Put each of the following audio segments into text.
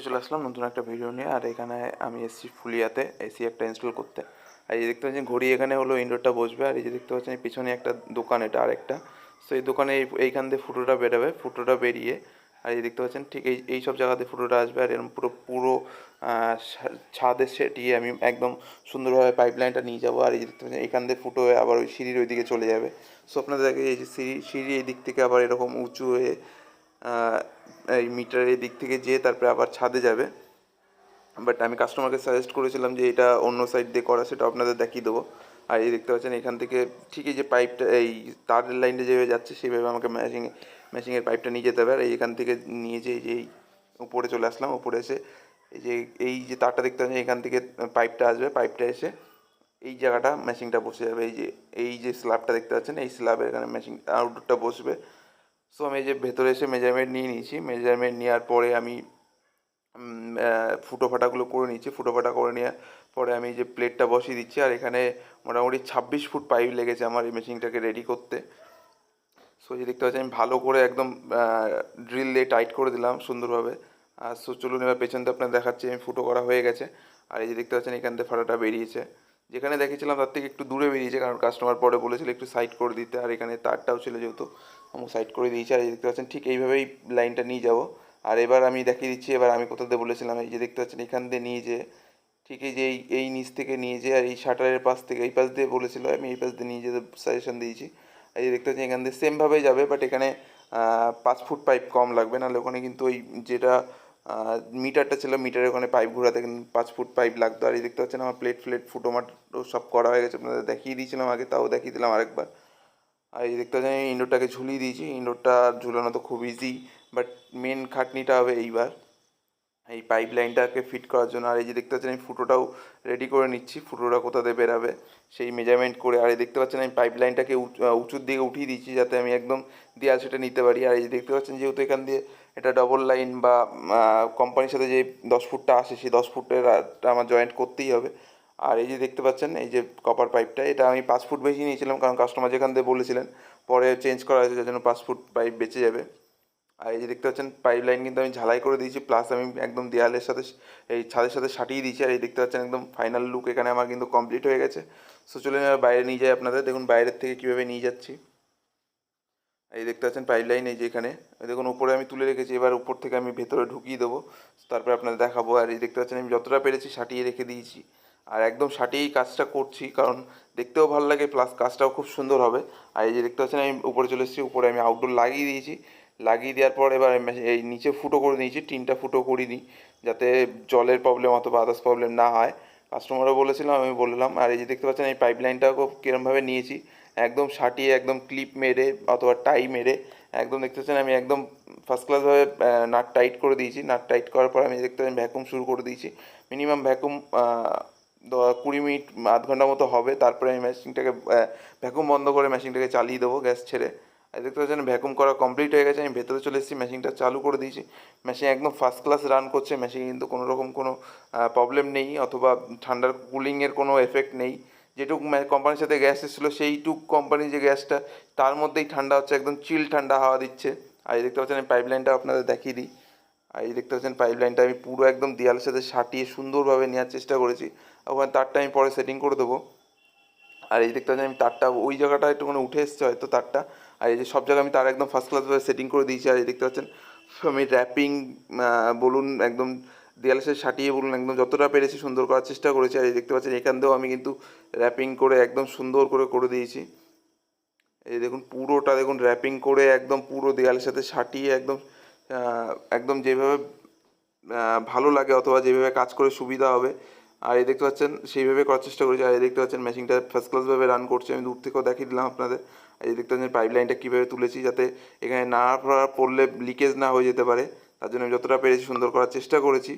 চলে আসলাম নতুন একটা ভিডিও নিয়ে, আর এখানে আমি এসেছি ফুলিয়াতে, এসি একটা ইনস্টল করতে। আর এই দেখতে পাচ্ছেন ঘড়ি এখানে হলো ইনডোরটা বসবে, আর এই যে দেখতে পাচ্ছেন পিছনে একটা দোকান, এটা আরেকটা। সো এই দোকানে এই, এইখান দিয়ে ফুটোটা বেরোবে ফুটোটা বেরিয়ে, আর এই দেখতে পাচ্ছেন ঠিক এই এই সব জায়গাতে ফুটোটা আসবে, আর এরকম পুরো পুরো ছাদে সেটিয়ে আমি একদম সুন্দরভাবে পাইপ লাইনটা নিয়ে যাব, আর এই যে দেখতে পাচ্ছেন এখান দিয়ে ফুটো হয়ে আবার ওই সিঁড়ির ওই দিকে চলে যাবে। সো আপনাদের এই যে সিঁড়ি সিঁড়ি এই দিক থেকে আবার এরকম উঁচু হয়ে এই মিটারের দিক থেকে যেয়ে তারপরে আবার ছাদে যাবে। বাট আমি কাস্টমারকে সাজেস্ট করেছিলাম যে এটা অন্য সাইড দিয়ে করা, সেটা আপনাদের দেখিয়ে দেবো। আর এই দেখতে পাচ্ছেন এখান থেকে ঠিকই যে পাইপটা এই তারের লাইনটা যেভাবে যাচ্ছে, সেভাবে আমাকে ম্যাশিং ম্যাশিংয়ের পাইপটা নিয়ে যেতে হবে। আর এই এখান থেকে নিয়ে যে এই উপরে চলে আসলাম, উপরে এসে এই যে এই যে তারটা দেখতে পাচ্ছেন, এখান থেকে পাইপটা আসবে পাইপটা এসে এই জায়গাটা ম্যাশিংটা বসে যাবে। এই যে এই যে স্ল্যাবটা দেখতে পাচ্ছেন, এই স্ল্যাবের এখানে ম্যাশিং আউটডোরটা বসবে। সো আমি যে ভেতরে এসে মেজারমেন্ট নিয়ে নিয়েছি। মেজারমেন্ট নেওয়ার পরে আমি ফুটো ফাটাগুলো করে নিয়েছি। ফুটো ফাটা করে নেওয়ার পরে আমি যে প্লেটটা বসিয়ে দিচ্ছি। আর এখানে মোটামুটি ছাব্বিশ ফুট পাইপ লেগেছে আমার এই মেশিনটাকে রেডি করতে। সো যে দেখতে পাচ্ছি আমি ভালো করে একদম ড্রিল দিয়ে টাইট করে দিলাম সুন্দরভাবে। আর সো চলুন এবার পেছন দিয়ে আপনার দেখাচ্ছি। আমি ফুটো করা হয়ে গেছে। আর এই যে দেখতে পাচ্ছেন, এখান থেকে ফাটাটা বেরিয়েছে। যেখানে দেখেছিলাম তার থেকে একটু দূরে বেরিয়েছে, কারণ কাস্টমার পরে বলেছিল একটু সাইড করে দিতে। আর এখানে তারটাও ছিল যেহেতু। আমি সাইড করে দিয়েছি। আর এই দেখতে পাচ্ছেন, ঠিক এইভাবেই লাইনটা নিয়ে যাব। আর এবার আমি দেখিয়ে দিচ্ছি, এবার আমি কোথা দিয়ে বলেছিলাম, এই যে দেখতে পাচ্ছেন, এখান দিয়ে নিয়ে যে ঠিক এই যে এই এই নিচ থেকে নিয়ে যে আর এই শাটারের পাশ থেকে, এই পাশ দিয়ে বলেছিল, আমি এই পাশ দিয়ে নিয়ে যেতে সাজেশন দিয়েছি। এই দেখতে পাচ্ছি এখান দিয়ে সেমভাবেই যাবে বাট এখানে পাঁচ ফুট পাইপ কম লাগবে। নাহলে ওখানে কিন্তু ওই যেটা মিটারটা ছিল মিটারের ওখানে পাইপ ঘোরাতে কিন্তু পাঁচ ফুট পাইপ লাগতো। আর এই দেখতে পাচ্ছেন, আমার প্লেট ফ্লেট ফুটোমাটো সব করা হয়ে গেছে। আপনাদের দেখিয়ে দিয়েছিলাম আগে, তাও দেখিয়ে দিলাম আরেকবার। আর এই দেখতে পাচ্ছেন ইনডোরটাকে ঝুলিয়ে দিয়েছি। ইনডোরটা ঝুলানো তো খুব ইজি বাট মেন খাটনিটা হবে এইবার। এই পাইপ লাইনটাকে ফিট করার জন্য। আর এই যে দেখতে পাচ্ছেন আমি ফুটোটাও রেডি করে নিচ্ছি। ফুটোটা কোথা দিয়ে বেরাবে, সেই মেজারমেন্ট করে। আর এই দেখতে পাচ্ছেন আমি পাইপ লাইনটাকে উঁচুর দিকে উঠিয়ে দিচ্ছি, যাতে আমি একদম দেওয়াল সেটা নিতে পারি। আর এই যে দেখতে পাচ্ছেন, যেহেতু এখান দিয়ে এটা ডবল লাইন বা কোম্পানির সাথে যে দশ ফুটটা আসে, সেই দশ ফুটের আমার জয়েন্ট করতেই হবে। আর এই যে দেখতে পাচ্ছেন, এই যে কপার পাইপটা এটা আমি পাঁচ ফুট বেশি নিয়েছিলাম কারণ কাস্টমার যেখান দিয়ে বলেছিলেন, পরে চেঞ্জ করা হয়েছে, যার জন্য পাঁচ ফুট পাইপ বেঁচে যাবে। আর এই যে দেখতে পাচ্ছেন পাইপ লাইন কিন্তু আমি ঝালাই করে দিয়েছি প্লাস আমি একদম দেয়ালের সাথে, এই ছাদের সাথে সাটিয়ে দিয়েছি, আর এই দেখতে পাচ্ছেন একদম ফাইনাল লুক এখানে আমার কিন্তু কমপ্লিট হয়ে গেছে। সো এবার বাইরে নিয়ে যাই আপনাদের, দেখুন বাইরের থেকে কীভাবে নিয়ে যাচ্ছি। এই দেখতে পাচ্ছেন পাইপ লাইন এই যে এখানে দেখুন উপরে আমি তুলে রেখেছি, এবার উপর থেকে আমি ভেতরে ঢুকিয়ে দেবো। তারপরে আপনাদের দেখাবো, আর এই দেখতে পাচ্ছেন আমি যতটা পেরেছি সাটিয়ে রেখে দিয়েছি। আর একদম সাটিয়েই কাজটা করছি, কারণ দেখতেও ভালো লাগে প্লাস কাজটাও খুব সুন্দর হবে। আর এই যে দেখতে পাচ্ছেন, আমি উপরে চলে এসেছি, উপরে আমি আউটডোর লাগিয়ে দিয়েছি। লাগিয়ে দেওয়ার পর এবার এই নিচে ফুটো করে দিয়েছি টিনটা ফুটো করিনি, যাতে জলের প্রবলেম অথবা আদার্স প্রবলেম না হয়। কাস্টমারও বলেছিলাম, আমি বললাম, আর এই যে দেখতে পাচ্ছেন, এই পাইপ লাইনটাও কীরমভাবে নিয়েছি। একদম সাটিয়ে, একদম ক্লিপ মেরে অথবা টাই মেরে, একদম দেখতে পাচ্ছেন, আমি একদম ফার্স্ট ক্লাসভাবে নাট টাইট করে দিয়েছি। নাট টাইট করার পর আমি দেখতে পাচ্ছেন ভ্যাকুম শুরু করে দিয়েছি। মিনিমাম ভ্যাকুম কুড়ি মিনিট, আধ ঘণ্টা মতো হবে। তারপরে আমি মেশিনটাকে ভ্যাকুম বন্ধ করে মেশিনটাকে চালিয়ে দেবো গ্যাস ছেড়ে। আর দেখতে পাচ্ছেন ভ্যাকুম করা কমপ্লিট হয়ে গেছে। আমি ভেতরে চলে এসেছি মেশিনটা চালু করে দিয়েছি। মেশিন একদম ফার্স্ট ক্লাস রান করছে। মেশিন কিন্তু কোনো রকম কোনো প্রবলেম নেই অথবা ঠান্ডার কুলিংয়ের কোনো এফেক্ট নেই। যেটুকু কোম্পানির সাথে গ্যাস এসেছিল, সেইটুক কোম্পানির যে গ্যাসটা তার মধ্যেই ঠান্ডা হচ্ছে। একদম চিল ঠান্ডা হাওয়া দিচ্ছে। আর এই দেখতে পাচ্ছেন আমি পাইপ লাইনটা আপনাদের দেখিয়ে দিই। আর এই দেখতে পাচ্ছেন পাইপ লাইনটা আমি পুরো একদম দেয়ালের সাথে সাটিয়ে সুন্দরভাবে নেওয়ার চেষ্টা করেছি। ওখানে তারটা আমি পরে সেটিং করে দেবো। আর এই দেখতে পাচ্ছেন আমি তারটা ওই জায়গাটা একটুখানি উঠে এসছে হয়তো তারটা। আর এই যে সব জায়গায় আমি তার একদম ফার্স্ট ক্লাসভাবে সেটিং করে দিয়েছি। আর এই দেখতে পাচ্ছেন, আমি র্যাপিং বলুন একদম দেয়ালের সাথে সাটিয়ে বলুন একদম যতটা পেরেছি সুন্দর করার চেষ্টা করেছি। আর এই দেখতে পাচ্ছেন এখান দিয়েও আমি কিন্তু র্যাপিং করে একদম সুন্দর করে করে দিয়েছি। এই দেখুন পুরোটা দেখুন র্যাপিং করে একদম পুরো দেয়ালের সাথে সাটিয়ে একদম একদম যেভাবে ভালো লাগে অথবা যেভাবে কাজ করে সুবিধা হবে আর এই দেখতে পাচ্ছেন, সেইভাবে করার চেষ্টা করেছি। আর এই দেখতে পাচ্ছেন মেশিনটা ফার্স্ট ক্লাসভাবে রান করছে। আমি দূর থেকেও দেখিয়ে দিলাম আপনাদের। আর এই দেখতে পাচ্ছেন পাইপ লাইনটা কীভাবে তুলেছি যাতে এখানে না পড়লে লিকেজ না হয়ে যেতে পারে। তার জন্য আমি যতটা পেরেছি সুন্দর করার চেষ্টা করেছি।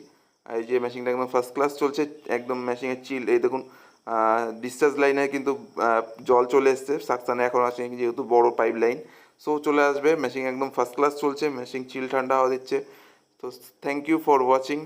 আর এই যে মেশিনটা একদম ফার্স্ট ক্লাস চলছে, একদম মেশিনের চিল এই দেখুন ডিসচার্জ লাইনে কিন্তু জল চলে এসছে। সাকসানে এখন আসেনি যেহেতু বড় পাইপ লাইন সো চলে আসবে। মেশিন একদম ফার্স্ট ক্লাস চলছে। মেশিন চিল ঠান্ডা হওয়া দিচ্ছে। তো থ্যাংক ইউ ফর ওয়াচিং